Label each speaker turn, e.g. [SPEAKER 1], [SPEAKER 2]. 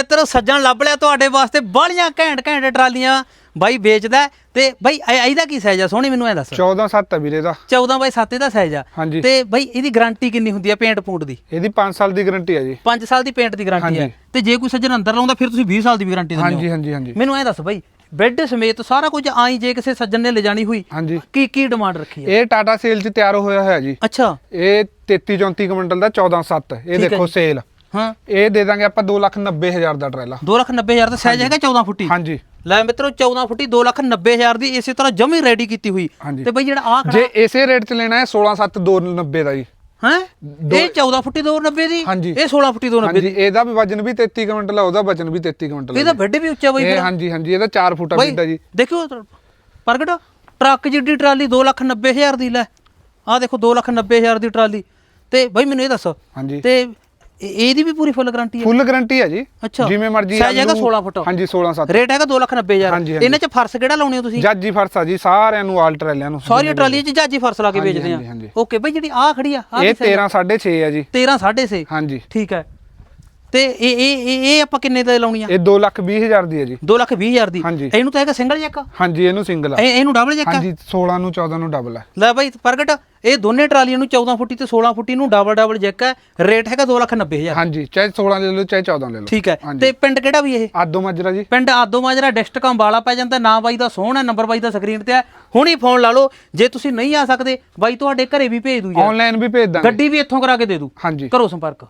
[SPEAKER 1] ਮਿੱਤਰੋ ਸੱਜਣ ਲੱਭ ਲਿਆ ਤੁਹਾਡੇ ਵਾਸਤੇ ਬਾਲੀਆਂ ਘੈਂਟ ਘੈਂਟ ਟਰਾਲੀਆਂ ਬਾਈ ਵੇਚਦਾ ਤੇ ਬਾਈ ਇਹ- ਇਹਦਾ ਕੀ ਸਾਈਜ਼ ਆ? ਸੋਹਣੀ ਮੈਨੂੰ ਐ ਦੱਸ।
[SPEAKER 2] 14 7 ਹੈ ਵੀਰੇ ਦਾ
[SPEAKER 1] 14 ਬਾਈ 7 ਦਾ ਸਾਈਜ਼ ਆ। ਤੇ ਬਾਈ ਇਹਦੀ ਗਾਰੰਟੀ ਕਿੰਨੀ ਹੁੰਦੀ ਆ ਪੇਂਟ ਪੂੰਟ ਦੀ?
[SPEAKER 2] ਇਹਦੀ 5 ਸਾਲ ਦੀ ਗਾਰੰਟੀ ਹੈ ਜੀ।
[SPEAKER 1] 5 ਸਾਲ ਦੀ ਪੇਂਟ ਦੀ ਗਾਰੰਟੀ
[SPEAKER 2] ਹਾਂਜੀ।
[SPEAKER 1] ਤੇ ਜੇ ਕੋਈ ਸੱਜਣ ਅੰਦਰ ਲਾਉਂਦਾ ਫਿਰ ਤੁਸੀਂ 20 ਸਾਲ ਦੀ ਵੀ ਗਾਰੰਟੀ ਦਿੰਦੇ ਹੋ।
[SPEAKER 2] ਹਾਂਜੀ ਹਾਂਜੀ। ਹਾਂਜੀ
[SPEAKER 1] ਮੈਨੂੰ ਐ ਦੱਸ ਬਾਈ ਬੈੱਡ ਸਮੇਤ ਸਾਰਾ ਕੁਝ ਆਈ ਜੇ ਕਿਸੇ ਸੱਜਣ ਨੇ ਲਿਜਾਣੀ ਹੋਈ ਕੀ ਕੀ ਡਿਮਾਂਡ ਰੱਖੀ ਹੈ
[SPEAKER 2] ਇਹ ਟਾਟਾ ਸੇਲ 'ਚ ਤਿਆਰ ਹੋਇਆ ਹੋਇਆ ਜੀ।
[SPEAKER 1] ਅੱਛਾ।
[SPEAKER 2] ਇਹ 33 34 ਕੁਇੰਟਲ ਦਾ 14 7 ਇਹ ਦੇਖੋ। ਸੇਲ
[SPEAKER 1] ਹਾਂ।
[SPEAKER 2] ਇਹ ਦੇ ਦਾਂਗੇ ਆਪਾਂ 290000 ਦਾ ਟਰੈਲਾ
[SPEAKER 1] 290000 ਦਾ ਸਾਈਜ਼ ਹੈਗਾ 14 ਫੁੱਟੀ?
[SPEAKER 2] ਹਾਂਜੀ।
[SPEAKER 1] ਲੈ ਮਿੱਤਰੋ 14 ਫੁੱਟੀ 290000 ਦੀ ਇਸੇ ਤਰ੍ਹਾਂ ਜਮੀ ਰੈਡੀ ਕੀਤੀ ਹੋਈ। ਤੇ ਬਈ ਜਿਹੜਾ ਆ
[SPEAKER 2] ਜੇ ਇਸੇ ਰੇਟ 'ਚ ਲੈਣਾ ਹੈ 16 7 290 ਦਾ ਜੀ।
[SPEAKER 1] ਹੈ?
[SPEAKER 2] ਦੋ-
[SPEAKER 1] ਇਹ 14 ਫੁੱਟੀ 290 ਦੀ। ਇਹ 16 ਫੁੱਟੀ 290
[SPEAKER 2] ਹਾਂਜੀ ਇਹਦਾ ਵੀ ਵਜਨ ਵੀ 33 ਕੁਇੰਟਲ ਹੈ ਉਹਦਾ ਵਜਨ ਵੀ 33 ਕੁਇੰਟਲ
[SPEAKER 1] ਇਹਦਾ ਬੈੱਡ ਵੀ ਉੱਚਾ ਬਈ
[SPEAKER 2] ਇਹ। ਹਾਂਜੀ ਹਾਂਜੀ ਇਹਦਾ 4 ਫੁੱਟ ਬਿੱਡਾ ਜੀ।
[SPEAKER 1] ਦੇਖਿਓ ਪ੍ਰਗਟ ਟਰੱਕ ਜਿੱਡੀ ਟਰਾਲੀ 290000 ਦੀ ਲੈ। ਆ ਦੇਖੋ 290000 ਦੀ ਟਰਾਲੀ। ਤੇ ਬਾਈ ਮੈਨੂੰ ਇਹ ਦੱਸ
[SPEAKER 2] ਹਾਂਜੀ।
[SPEAKER 1] ਤੇ ਇਹਦੀ ਵੀ ਪੂਰੀ ਫੁੱਲ ਗਾਰੰਟੀ ਹੈ?
[SPEAKER 2] ਫੁੱਲ ਗਾਰੰਟੀ ਹੈ ਜੀ।
[SPEAKER 1] ਅੱਛਾ।
[SPEAKER 2] ਜਿਵੇਂ ਮਰਜ਼ੀ
[SPEAKER 1] Size ਹੈਗਾ
[SPEAKER 2] ਆਲੂ-
[SPEAKER 1] 16 ਫੁੱਟ।
[SPEAKER 2] ਹਾਂਜੀ 16 7
[SPEAKER 1] ਰੇਟ ਹੈਗਾ 290000
[SPEAKER 2] ਹਾਂਜੀ, ਹਾਂਜੀ।
[SPEAKER 1] ਇਹਨਾਂ ਚ ਫਰਸ ਕਿਹੜਾ ਲਾਉਣੇ ਹੋ ਤੁਸੀਂ?
[SPEAKER 2] ਜੱਜੀ ਫਰਸਾ ਜੀ ਸਾਰਿਆਂ ਨੂੰ ਆਲ ਟਰੈਲਿਆਂ ਨੂੰ
[SPEAKER 1] ਸਾਰੀਆਂ ਟਰਾਲੀਆਂ ਚ ਜਾਜੀ ਫਰਸ ਲਾ ਕੇ ਵੇਚਦੇ ਆ। ਓਕੇ ਬਾਈ ਜਿਹੜੀ ਆ ਖੜੀ ਆ
[SPEAKER 2] ਇਹ
[SPEAKER 1] ਕੀ size ਆ?
[SPEAKER 2] 13 6.5 ਹੈ ਜੀ।
[SPEAKER 1] 13 6.5
[SPEAKER 2] ਹਾਂਜੀ।
[SPEAKER 1] ਠੀਕ ਹੈ। ਤੇ ਇਹ ਇਹ ਇਹ- ਇਹ ਆਪਾਂ ਕਿੰਨੇ ਦੇ ਲਾਉਣੀ ਆ?
[SPEAKER 2] ਇਹ 2 ਲੱਖ 20 ਹਜ਼ਾਰ ਦੀ ਹੈ ਜੀ।
[SPEAKER 1] 2 ਲੱਖ 20 ਹਜ਼ਾਰ ਦੀ।
[SPEAKER 2] ਹਾਂਜੀ।
[SPEAKER 1] ਇਹਨੂੰ ਤਾਂ ਹੈਗਾ ਸਿੰਗਲ ਜੈਕ?
[SPEAKER 2] ਹਾਂਜੀ ਇਹਨੂੰ ਸਿੰਗਲ ਆ।
[SPEAKER 1] ਇਹ ਇਹਨੂੰ ਡਬਲ ਜੈਕ
[SPEAKER 2] ਹਾਂਜੀ 16 ਨੂੰ 14 ਨੂੰ ਡਬਲ ਹੈ
[SPEAKER 1] ਲੈ ਬਾਈ ਪ੍ਰਗਟ ਇਹ ਦੋਨੇ ਟਰਾਲੀਆਂ ਨੂੰ 14 ਫੁੱਟੀ ਤੇ 16 ਫੁੱਟੀ ਨੂੰ ਡਬਲ ਡਬਲ ਜੈਕ ਹੈ ਰੇਟ ਹੈਗਾ 2 ਲੱਖ 90 ਹਜ਼ਾਰ।
[SPEAKER 2] ਹਾਂਜੀ ਚਾਹੇ 16 ਲੈ ਲਓ ਚਾਹੇ 14 ਲੈ ਲਓ।
[SPEAKER 1] ਠੀਕ ਹੈ। ਤੇ ਪਿੰਡ ਕਿਹੜਾ ਵੀ ਇਹ?
[SPEAKER 2] ਆਦੋ ਮਾਜਰਾ ਜੀ।
[SPEAKER 1] ਪਿੰਡ ਆਦੋ ਮਾਜਰਾ ਡਿਸਟ੍ਰਿਕਟ ਅੰਬਾਲਾ ਪੈ ਜਾਂਦਾ ਨਾਂ ਬਾਈ ਦਾ ਸੋਹਣ ਨੰਬਰ ਬਾਈ ਦਾ ਸਕਰੀਨ ਤੇ ਹੈ ਹੁਣੀ ਫੋਨ ਲਾ ਲਓ ਜੇ ਤੁਸੀਂ ਨਹੀਂ ਆ ਸਕਦੇ ਬਾਈ ਤੁਹਾਡੇ ਘਰੇ ਵੀ ਭੇਜ ਦੂ ਯਾਰ।
[SPEAKER 2] ਆਨਲਾਈਨ ਵੀ ਭੇਜ ਦਾਂਗੇ।
[SPEAKER 1] ਗੱਡੀ ਵੀ ਇੱਥੋਂ ਕਰਾ ਕੇ ਦੇ ਦੂ।
[SPEAKER 2] ਹਾਂਜੀ।
[SPEAKER 1] ਕਰੋ ਸੰਪਰਕ।